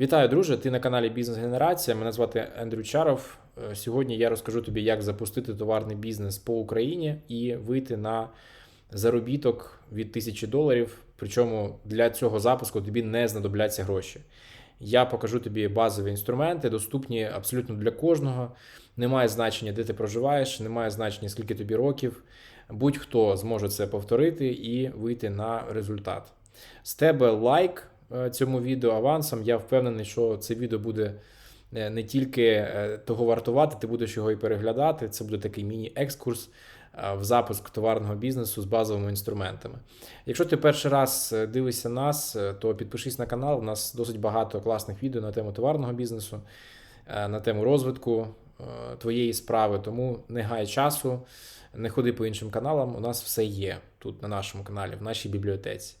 Вітаю, друже! Ти на каналі Бізнес Генерація. Мене звати Ендрю Чаров. Е, Сьогодні я розкажу тобі, як запустити товарний бізнес по Україні і вийти на заробіток від тисячі доларів. Причому для цього запуску тобі не знадобляться гроші. Я покажу тобі базові інструменти, доступні абсолютно для кожного. Немає значення, де ти проживаєш, немає значення, скільки тобі років. Будь-хто зможе це повторити і вийти на результат. З тебе лайк цьому відео авансом. Я впевнений, що це відео буде е, не тільки е, того вартувати, ти будеш його і переглядати. Це буде такий міні-екскурс е, в запуск товарного бізнесу з базовими інструментами. Якщо ти перший раз е, дивишся нас, е, то підпишись на канал. У нас досить багато класних відео на тему товарного бізнесу, е, на тему розвитку е, твоєї справи. Тому не гай часу, не ходи по іншим каналам. У нас все є тут на нашому каналі, в нашій бібліотеці.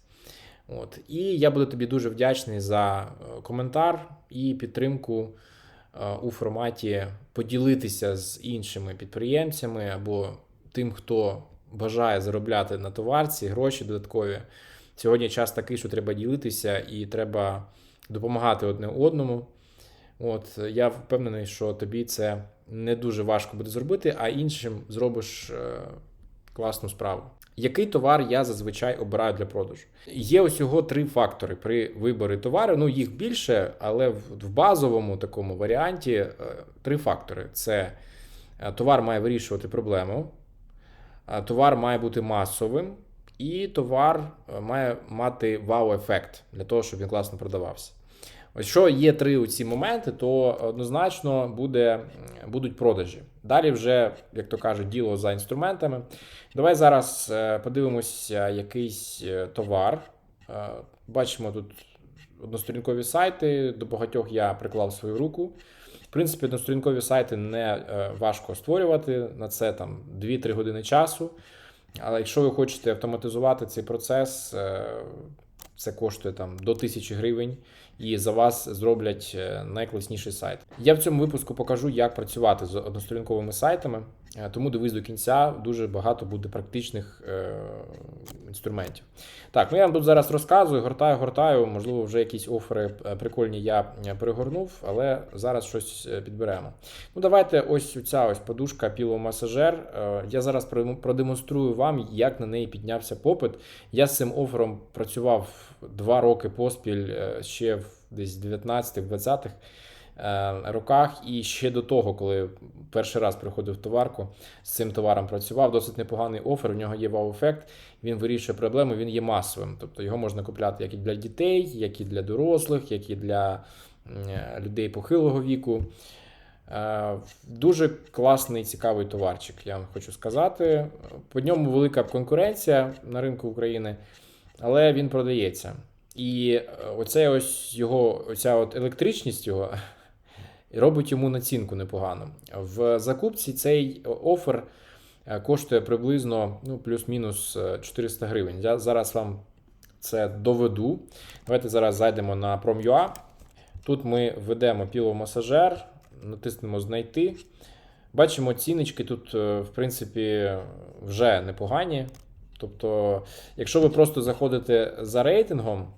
От. І я буду тобі дуже вдячний за е, коментар і підтримку е, у форматі поділитися з іншими підприємцями або тим, хто бажає заробляти на товарці гроші додаткові. Сьогодні час такий, що треба ділитися і треба допомагати одне одному. От я впевнений, що тобі це не дуже важко буде зробити, а іншим зробиш е, класну справу. Який товар я зазвичай обираю для продажу? Є усього три фактори при виборі товару. Ну їх більше, але в базовому такому варіанті е, три фактори: це е, товар має вирішувати проблему, е, товар має бути масовим, і товар має мати вау-ефект для того, щоб він класно продавався. Ось що є три ці моменти, то однозначно буде, будуть продажі. Далі вже, як то кажуть, діло за інструментами. Давай зараз е, подивимося якийсь е, товар. Е, Бачимо тут односторінкові сайти. До багатьох я приклав свою руку. В принципі, односторінкові сайти не важко створювати. На це там 2-3 години часу. Але якщо ви хочете автоматизувати цей процес, це коштує там до 1000 гривень, і за вас зроблять е, найкласніший сайт. Я в цьому випуску покажу, як працювати з односторінковими сайтами, тому дивись до кінця. Дуже багато буде практичних е, інструментів. Так, ну я вам тут зараз розказую, гортаю, гортаю. Можливо, вже якісь офери е, прикольні я е, перегорнув, але зараз щось е, підберемо. Ну, давайте ось ця ось подушка піломасажер. Е, Я зараз продемонструю вам, як на неї піднявся попит. Я з цим офером працював два роки поспіль е, ще в десь 19-20-х е, роках, і ще до того, коли перший раз приходив в товарку, з цим товаром працював. Досить непоганий офер. У нього є вау-ефект. Він вирішує проблему, він є масовим. Тобто його можна купляти як і для дітей, як і для дорослих, як і для е, людей похилого віку. Е, Дуже класний цікавий товарчик, я вам хочу сказати. По ньому велика конкуренція на ринку України, але він продається. І е, оце ось його, оця от електричність його робить йому націнку непогану. В закупці цей офер е, коштує приблизно ну, плюс-мінус е, 400 гривень. Я зараз вам це доведу. Давайте зараз зайдемо на Prom.ua. Тут ми введемо піломасажер, натиснемо знайти. Бачимо, ціночки тут, е, в принципі, вже непогані. Тобто, якщо ви просто заходите за рейтингом,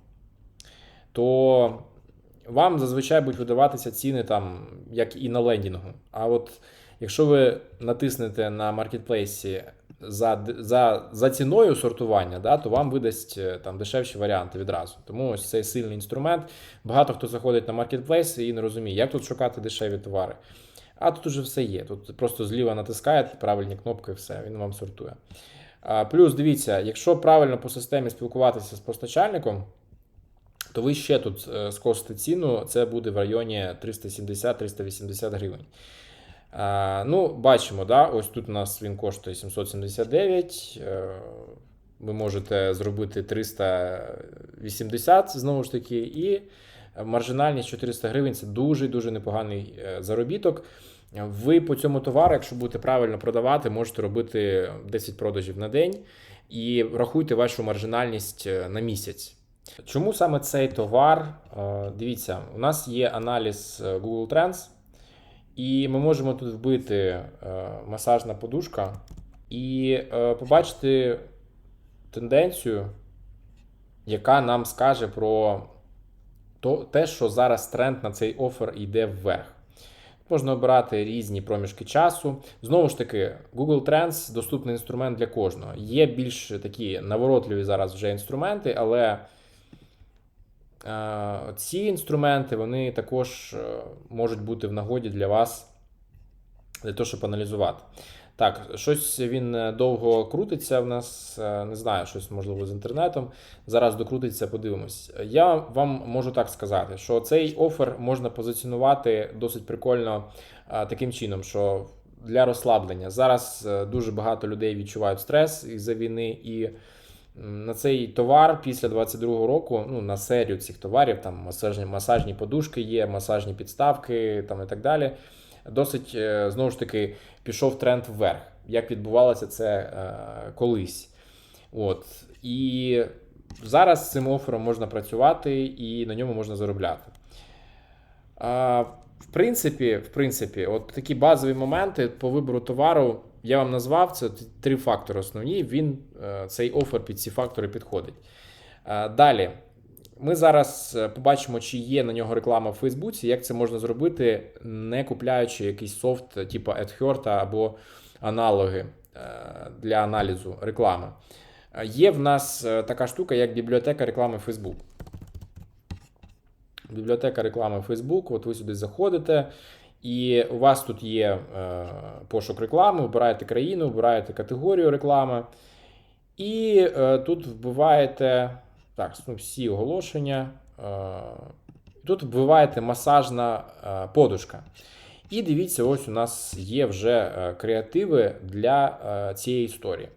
то вам зазвичай будуть видаватися ціни там, як і на лендінгу. А от якщо ви натиснете на маркетплейсі за, за, за ціною сортування, да, то вам видасть е, там дешевші варіанти відразу. Тому ось цей сильний інструмент. Багато хто заходить на маркетплейс і не розуміє, як тут шукати дешеві товари. А тут уже все є. Тут просто зліва натискаєте правильні кнопки, і все, він вам сортує. Плюс дивіться, якщо правильно по системі спілкуватися з постачальником, то ви ще тут е, скосите ціну, це буде в районі 370-380 гривень. Ну, бачимо, да, ось тут у нас він коштує 779. е, Ви можете зробити 380 знову ж таки, і маржинальність 400 гривень це дуже дуже непоганий е, заробіток. Ви по цьому товару, якщо будете правильно продавати, можете робити 10 продажів на день і рахуйте вашу маржинальність на місяць. Чому саме цей товар? Е, Дивіться, у нас є аналіз е, Google Trends, і ми можемо тут вбити е, масажна подушка і побачити тенденцію, яка нам скаже про те, що зараз тренд на цей офер йде вверх. Можна обирати різні проміжки часу. Знову ж таки, Google Trends доступний інструмент для кожного. Є більш такі наворотливі зараз вже інструменти, але ці інструменти вони також е, можуть бути в нагоді для вас для того, щоб аналізувати. Так, щось він е, довго крутиться в нас, е, не знаю, щось можливо з інтернетом. Зараз докрутиться, подивимось. Я вам можу так сказати, що цей офер можна позиціонувати досить прикольно е, таким чином, що для розслаблення. Зараз е, дуже багато людей відчувають стрес із-за війни, і на цей товар після 22-го року, ну на серію цих товарів, там масажні, масажні подушки є, масажні підставки там і так далі. Досить е, знову ж таки пішов тренд вверх. Як відбувалося це е, колись. От. І зараз з цим офером можна працювати і на ньому можна заробляти. А, в принципі, в принципі, от такі базові моменти по вибору товару я вам назвав. Це три фактори основні. Він е, цей офер під ці фактори підходить. Е, Далі. Ми зараз е, побачимо, чи є на нього реклама в Фейсбуці, як це можна зробити, не купляючи якийсь софт, типу AdHurt або аналоги для аналізу реклами. Є в нас така штука, як бібліотека реклами Facebook. Бібліотека реклами Facebook. От ви сюди заходите, і у вас тут є е, пошук реклами, вибираєте країну, вибираєте категорію реклами. І е, тут вбиваєте так, ну, всі оголошення. Е, тут вбиваєте масажна подушка. І дивіться, ось у нас є вже креативи для цієї історії.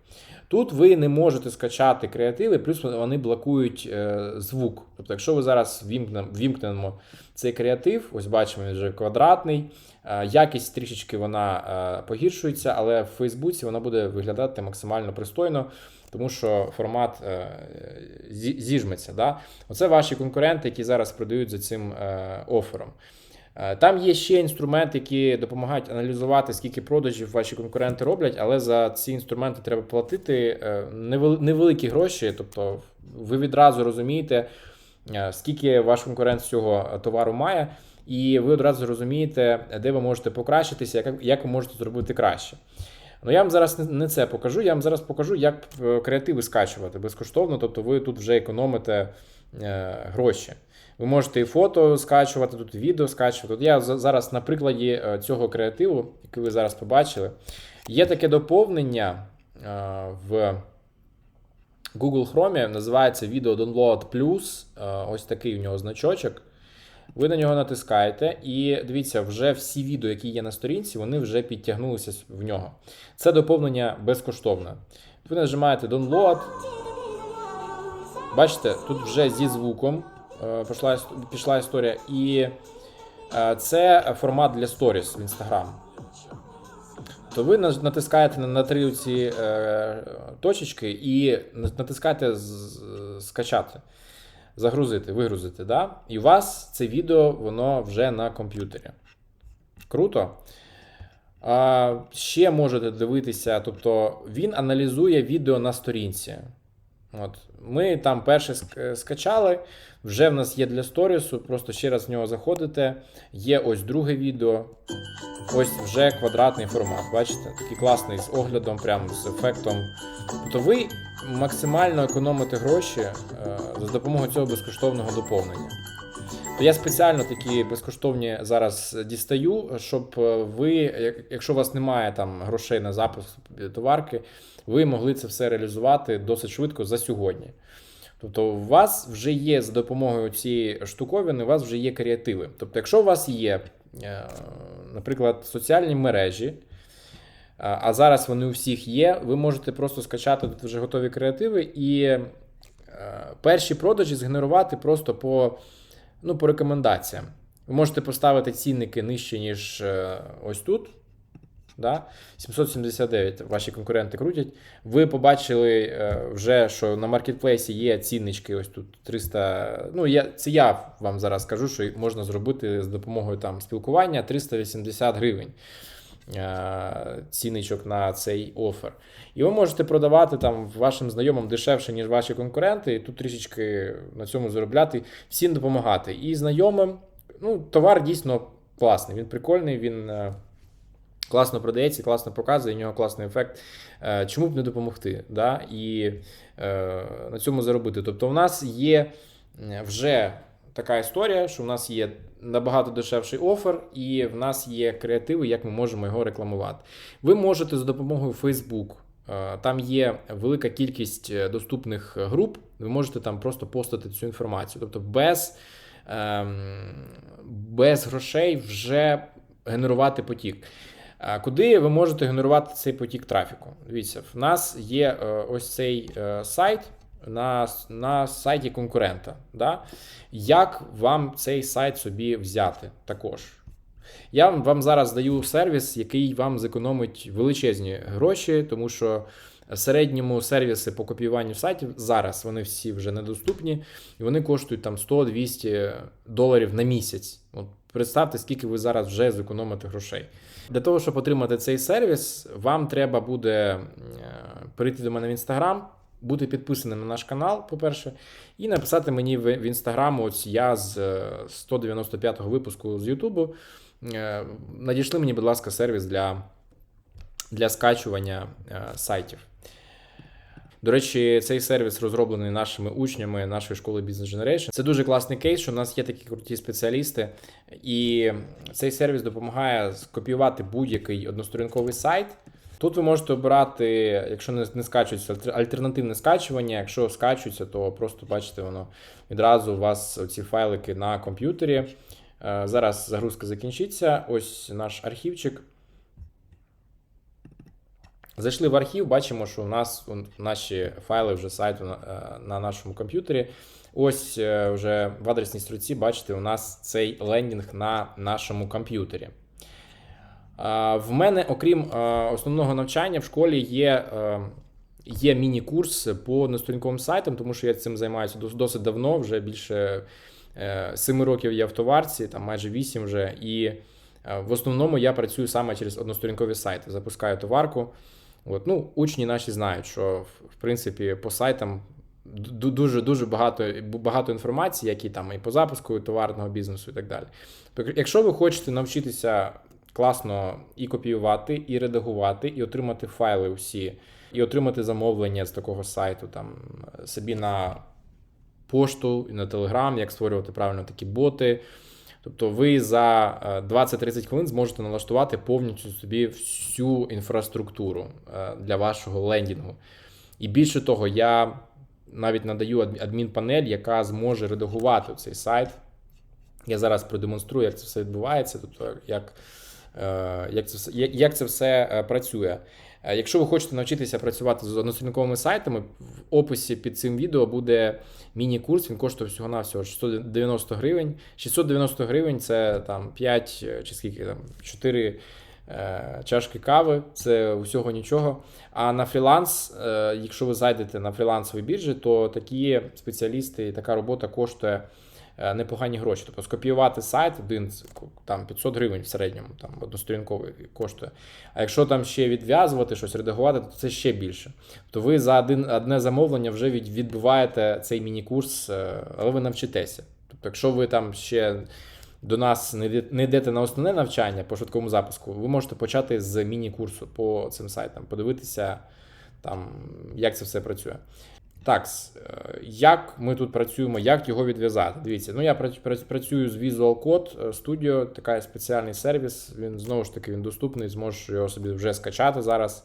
Тут ви не можете скачати креативи, плюс вони блокують е, звук. Тобто, якщо ви зараз вімкнемо, вімкнемо цей креатив, ось бачимо, він вже квадратний, е, якість трішечки вона е, погіршується, але в Фейсбуці вона буде виглядати максимально пристойно, тому що формат е, зі- зіжметься. Да? Оце ваші конкуренти, які зараз продають за цим е, офером. Е, Там є ще інструменти, які допомагають аналізувати, скільки продажів ваші конкуренти роблять, але за ці інструменти треба платити е, невеликі гроші. Тобто ви відразу розумієте, е, скільки ваш конкурент з цього товару має, і ви одразу розумієте, де ви можете покращитися, як, як ви можете зробити краще. Ну, я вам зараз не- це покажу. Я вам зараз покажу, як е, креативи скачувати безкоштовно. Тобто ви тут вже економите е, гроші. Ви можете і фото скачувати, тут відео скачувати. От я зараз на прикладі е, цього креативу, який ви зараз побачили, є таке доповнення в Google Chrome, називається Video Download Plus. Ось такий у нього значочок. Ви на нього натискаєте, і дивіться, вже всі відео, які є на сторінці, вони вже підтягнулися в нього. Це доповнення безкоштовне. Ви нажимаєте Download. Бачите, тут вже зі звуком е, пішла, пішла історія, і е, це формат для сторіс в Instagram. То ви натискаєте на, три ці е, точечки і натискаєте скачати, загрузити, вигрузити. Да? І у вас це відео воно вже на комп'ютері. Круто. А, ще можете дивитися, тобто він аналізує відео на сторінці. От. Ми там перше скачали, вже в нас є для сторісу, просто ще раз в нього заходите. Є ось друге відео, ось вже квадратний формат. Бачите? Такий класний з оглядом, прям з ефектом. Тобто ви максимально економите гроші е, за допомогою цього безкоштовного доповнення. То я спеціально такі безкоштовні зараз дістаю, щоб е, ви, якщо у вас немає там грошей на запуск товарки, ви могли це все реалізувати досить швидко за сьогодні. Тобто, у вас вже є за допомогою цієї штуковини, у вас вже є креативи. Тобто, якщо у вас є, е, наприклад, соціальні мережі, а зараз вони у всіх є, ви можете просто скачати тут вже готові креативи і е, перші продажі згенерувати просто по, ну, по рекомендаціям. Ви можете поставити цінники нижче, ніж е, ось тут. Да? 779 ваші конкуренти крутять. Ви побачили е, вже, що на маркетплейсі є ціннички, ось тут 300. Ну, я, це я вам зараз скажу, що можна зробити з допомогою там спілкування 380 гривень. Е, ціничок на цей офер. І ви можете продавати там вашим знайомим дешевше, ніж ваші конкуренти, і тут трішечки на цьому заробляти, всім допомагати. І знайомим, ну, товар дійсно класний, він прикольний, він. е, Класно продається, класно показує, у нього класний ефект. Е, Чому б не допомогти? Да? І на цьому заробити. Тобто, в нас є вже така історія, що в нас є набагато дешевший офер, і в нас є креативи, як ми можемо його рекламувати. Ви можете за допомогою Facebook. е, Там є велика кількість е, доступних груп. Ви можете там просто постати цю інформацію. Тобто, без, ем, без грошей вже генерувати потік. Куди ви можете генерувати цей потік трафіку? Дивіться, в нас є е, ось цей сайт на, на сайті конкурента. Да? Як вам цей сайт собі взяти також? Я вам зараз даю сервіс, який вам зекономить величезні гроші, тому що середньому сервіси по копіюванню сайтів зараз вони всі вже недоступні, і вони коштують там 100-200 доларів на місяць. От представте, скільки ви зараз вже зекономите грошей. Для того, щоб отримати цей сервіс, вам треба буде е, перейти до мене в інстаграм, бути підписаним на наш канал, по-перше, і написати мені в в інстаграм, ось я з е, 195-го випуску з Ютубу. Е, Надійшли мені, будь ласка, сервіс для, для скачування е, сайтів. До речі, цей сервіс розроблений нашими учнями нашої школи Business Generation. Це дуже класний кейс, що у нас є такі круті спеціалісти, і цей сервіс допомагає скопіювати будь-який односторінковий сайт. Тут ви можете обирати, якщо не, не скачується, альтернативне скачування. Якщо скачується, то просто бачите, воно відразу у вас ці файлики на комп'ютері. Е, Зараз загрузка закінчиться. Ось наш архівчик. Зайшли в архів, бачимо, що у нас наші файли вже сайту на, е, на нашому комп'ютері. Ось е, вже в адресній строці, бачите, у нас цей лендінг на нашому комп'ютері. В мене, окрім е, основного навчання, в школі є, е, є міні-курс по односторінковим сайтам, тому що я цим займаюся досить давно, вже більше 7 років я в товарці, там майже 8 вже. І е, в основному я працюю саме через односторінкові сайти. Запускаю товарку. От, ну, учні наші знають, що в- принципі по сайтам дуже дуже багато, багато інформації, які там і по запуску товарного бізнесу, і так далі. Якщо ви хочете навчитися класно і копіювати, і редагувати, і отримати файли усі, і отримати замовлення з такого сайту, там собі на пошту і на Телеграм, як створювати правильно такі боти. Тобто ви за е, 20-30 хвилин зможете налаштувати повністю собі всю інфраструктуру е, для вашого лендінгу. І більше того, я навіть надаю адмінпанель, яка зможе редагувати цей сайт. Я зараз продемонструю, як це все відбувається, тобто як, е, як, це, все- як, це все е, працює. Е, Якщо ви хочете навчитися працювати з односторінковими сайтами, в описі під цим відео буде міні-курс, він коштує всього-навсього 690 гривень. 690 гривень це там 5 чи скільки там 4 е, чашки кави, це усього нічого. А на фріланс, е, якщо ви зайдете на фрілансові біржі, то такі спеціалісти і така робота коштує е, непогані гроші. Тобто скопіювати сайт один там 500 гривень в середньому, там односторінковий коштує. А якщо там ще відв'язувати щось, редагувати, то це ще більше. То ви за один, одне замовлення вже від, відбиваєте цей міні-курс, е, але ви навчитеся. Тобто, якщо ви там ще до нас не йдете на основне навчання по швидкому запуску, ви можете почати з міні-курсу по цим сайтам, подивитися, там, як це все працює. Так, е, як ми тут працюємо, як його відв'язати? Дивіться, ну я прац- прац- працюю з Visual Code Studio, такий спеціальний сервіс. Він знову ж таки він доступний, зможеш його собі вже скачати зараз.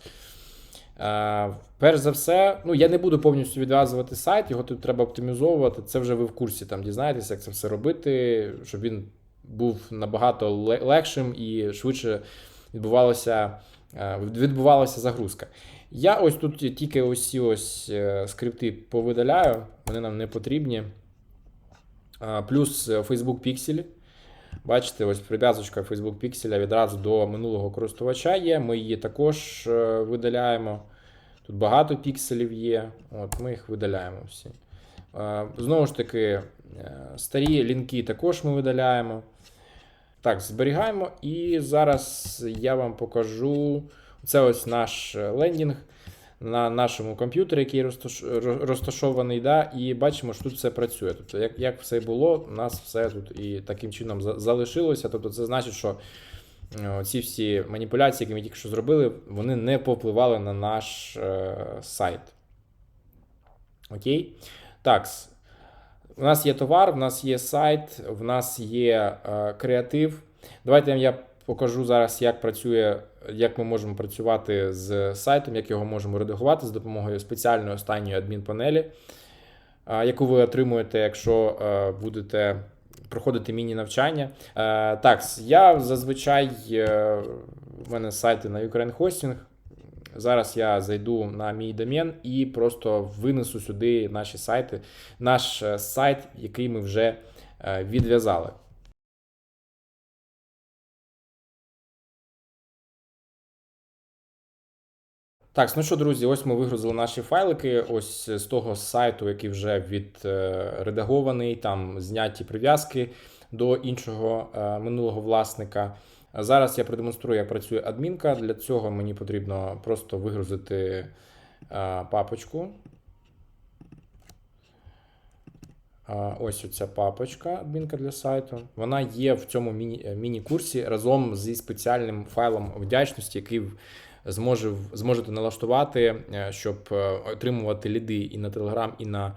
Е, Перш за все, ну я не буду повністю відв'язувати сайт, його тут треба оптимізовувати. Це вже ви в курсі там дізнаєтеся, як це все робити, щоб він був набагато легшим і швидше відбувалося, е, відбувалася загрузка. Я ось тут тільки ось ці ось е, скрипти повидаляю, вони нам не потрібні. Плюс е, Facebook Pixel. Бачите, ось прив'язочка Facebook Pixel відразу до минулого користувача є. Ми її також е, видаляємо. Тут багато пікселів є. От, Ми їх видаляємо всі. Знову ж таки, старі лінки також ми видаляємо. Так, зберігаємо. І зараз я вам покажу. Це ось наш е, лендінг на нашому комп'ютері, який розташований. Да, і бачимо, що тут все працює. Тобто, як, як все було, у нас все тут і таким чином залишилося. Тобто, це значить, що е, ці всі маніпуляції, які ми тільки що зробили, вони не повпливали на наш е, сайт. Окей. Так. У нас є товар, в нас є сайт, в нас є е, креатив. Давайте я покажу зараз, як працює, як ми можемо працювати з сайтом, як його можемо редагувати з допомогою спеціальної останньої адмінпанелі, яку ви отримуєте, якщо е, будете проходити міні-навчання. Е, так, я зазвичай е, в мене сайти на Ukraine Hosting. Зараз я зайду на мій домен і просто винесу сюди наші сайти, наш сайт, який ми вже відв'язали. Так, ну що, друзі, ось ми вигрузили наші файлики. Ось з того сайту, який вже відредагований, там зняті прив'язки до іншого е, минулого власника. Зараз я продемонструю, як працює адмінка. Для цього мені потрібно просто вигрузити е, папочку. Ось оця папочка адмінка для сайту. Вона є в цьому міні- е, міні-курсі разом зі спеціальним файлом вдячності, який зможе, зможете налаштувати, е, щоб е, отримувати ліди і на Telegram, і на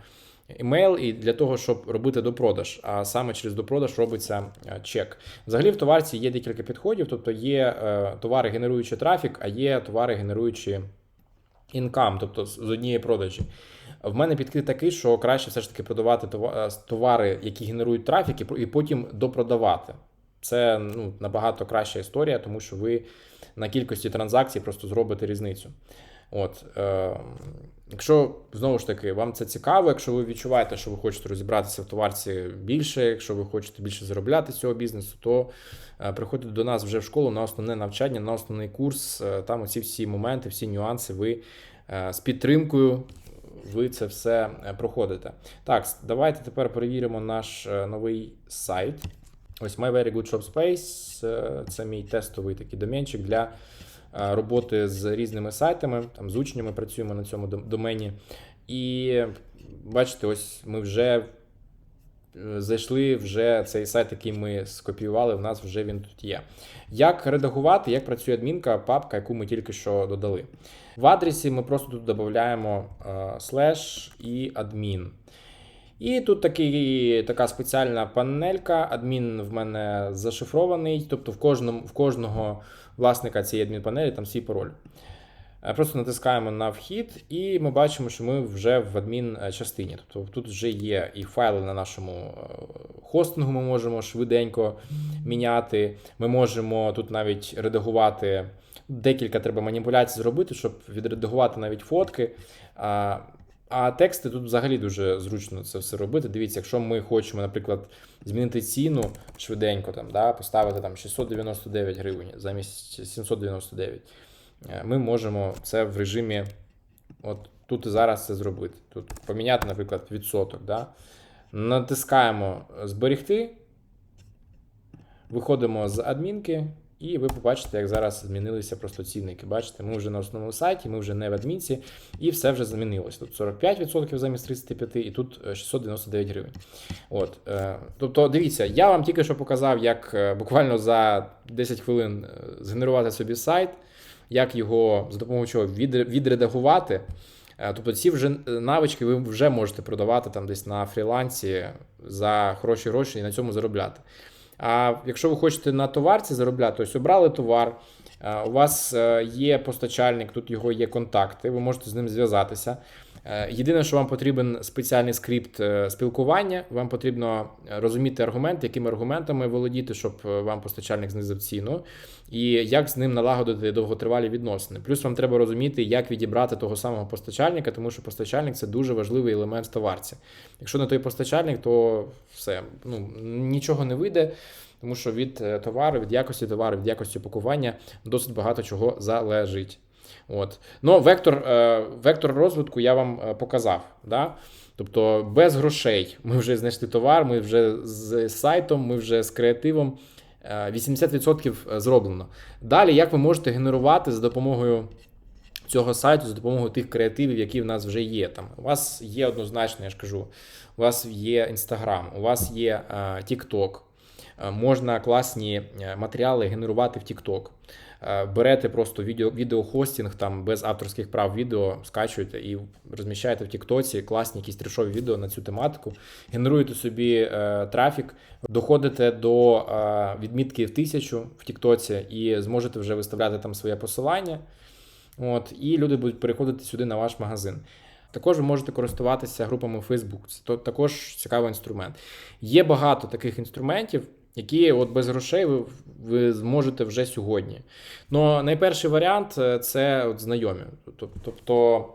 емейл, і для того, щоб робити допродаж. А саме через допродаж робиться е, чек. Взагалі в товарці є декілька підходів, тобто є товари, генеруючи трафік, а є товари, генеруючи інкам, тобто з однієї продажі. В мене підхід такий, що краще все ж таки продавати товари, які генерують трафік, і потім допродавати. Це ну, набагато краща історія, тому що ви на кількості транзакцій просто зробите різницю. От, е, якщо знову ж таки вам це цікаво, якщо ви відчуваєте, що ви хочете розібратися в товарці більше, якщо ви хочете більше заробляти з цього бізнесу, то е, приходьте до нас вже в школу на основне навчання, на основний курс. Е, Там оці всі моменти, всі нюанси ви е, з підтримкою. Ви це все проходите. Так, давайте тепер перевіримо наш новий сайт. Ось My Very Good Shop Space. е, Це мій тестовий такий доменчик для е, роботи з різними сайтами. Там з учнями працюємо на цьому домені. І бачите, ось ми вже е, зайшли вже цей сайт, який ми скопіювали. В нас вже він тут є. Як редагувати, як працює адмінка, папка, яку ми тільки що додали. В адресі ми просто тут додаємо слеш і адмін. І тут такий, така спеціальна панелька. Адмін в мене зашифрований, тобто в кожному, в кожного власника цієї адмінпанелі там свій пароль. Е, Просто натискаємо на вхід, і ми бачимо, що ми вже в адмін е. Тобто тут вже є і файли на нашому е, хостингу, ми можемо швиденько міняти. Ми можемо тут навіть редагувати. Декілька треба маніпуляцій зробити, щоб відредагувати навіть фотки. А, тексти тут взагалі дуже зручно це все робити. Дивіться, якщо ми хочемо, наприклад, змінити ціну швиденько, там, да, поставити там 699 гривень замість 799, е, ми можемо це в режимі от тут і зараз це зробити. Тут поміняти, наприклад, відсоток. Да? Натискаємо зберегти, виходимо з адмінки. І ви побачите, як зараз змінилися просто цінники. Бачите, ми вже на основному сайті, ми вже не в адмінці, і все вже змінилось. Тут 45% замість 35, і тут е, 699 гривень. От, е, тобто, дивіться, я вам тільки що показав, як е, буквально за 10 хвилин е, згенерувати собі сайт, як його за допомогою чого відредагувати. Е, Тобто ці вже е, навички ви вже можете продавати там десь на фрілансі за хороші гроші і на цьому заробляти. А якщо ви хочете на товарці заробляти, ось обрали товар, е, у вас е, є постачальник, тут його є контакти, ви можете з ним зв'язатися. Е, Єдине, що вам потрібен спеціальний скрипт е, спілкування, вам потрібно е, розуміти аргумент, якими аргументами володіти, щоб вам постачальник знизив ціну, і як з ним налагодити довготривалі відносини. Плюс вам треба розуміти, як відібрати того самого постачальника, тому що постачальник це дуже важливий елемент в товарці. Якщо не той постачальник, то все ну, нічого не вийде. Тому що від товару, від якості товару, від якості пакування досить багато чого залежить. От. Ну, вектор, е, вектор розвитку я вам е, показав. Да? Тобто без грошей ми вже знайшли товар, ми вже з сайтом, ми вже з креативом. Е, 80% зроблено. Далі, як ви можете генерувати за допомогою цього сайту, за допомогою тих креативів, які в нас вже є. Там у вас є однозначно, я ж кажу, у вас є Instagram, у вас є е, TikTok, е, можна класні е, матеріали генерувати в TikTok. Е, Берете просто відео, відеохостінг там без авторських прав відео, скачуєте і розміщаєте в Тіктоці класні якісь трешові відео на цю тематику, генеруєте собі е, трафік, доходите до е, відмітки в тисячу в Тіктоці і зможете вже виставляти там своє посилання. От, і люди будуть переходити сюди на ваш магазин. Також ви можете користуватися групами Facebook. Це також цікавий інструмент. Є багато таких інструментів, які от без грошей ви, ви зможете вже сьогодні. Ну, найперший варіант е, це от знайомі. Тобто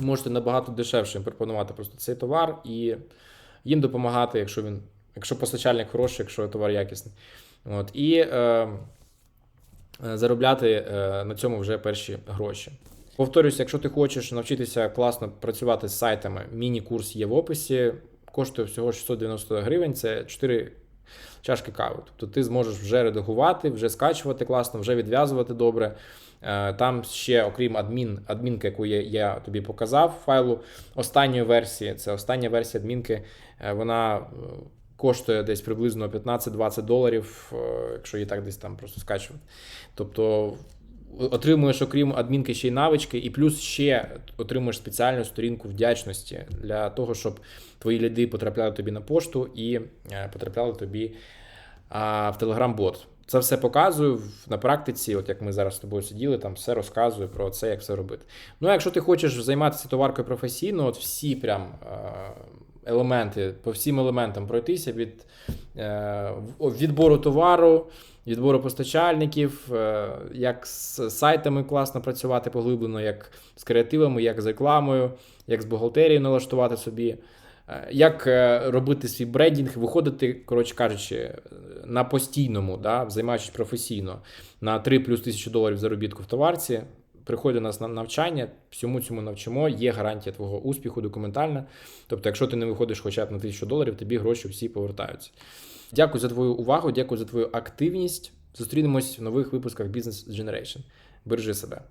можете набагато дешевше їм пропонувати просто цей товар і їм допомагати, якщо він, якщо постачальник хороший, якщо товар якісний. От, і е, е, заробляти е, на цьому вже перші гроші. Повторюсь, якщо ти хочеш навчитися класно працювати з сайтами, міні-курс є в описі, коштує всього 690 гривень, це 4 чашки кави. Тобто ти зможеш вже редагувати, вже скачувати класно, вже відв'язувати добре. Е, Там ще, окрім адмін, адмінки, яку я, я тобі показав файлу останньої версії, це остання версія адмінки, е, вона е, коштує десь приблизно 15-20 доларів, якщо її так десь там просто скачувати. Тобто отримуєш, окрім адмінки, ще й навички, і плюс ще отримуєш спеціальну сторінку вдячності для того, щоб твої ліди потрапляли тобі на пошту і е, потрапляли тобі в Telegram-бот. Це все показую на практиці, от як ми зараз з тобою сиділи, там все розказую про це, як все робити. Ну, а якщо ти хочеш займатися товаркою професійно, от всі прям е, елементи, по всім елементам пройтися від е, відбору товару, відбору постачальників, е, як з сайтами класно працювати поглиблено, як з креативами, як з рекламою, як з бухгалтерією налаштувати собі. Е, Як е, робити свій брендінг, виходити, коротше кажучи, на постійному, да, займаючись професійно на 3 плюс тисячу доларів заробітку в товарці. Приходь до нас на навчання, всьому цьому навчимо, є гарантія твого успіху документальна. Тобто, якщо ти не виходиш хоча б на тисячу доларів, тобі гроші всі повертаються. Дякую за твою увагу, дякую за твою активність. Зустрінемось в нових випусках Business Generation. Бережи себе.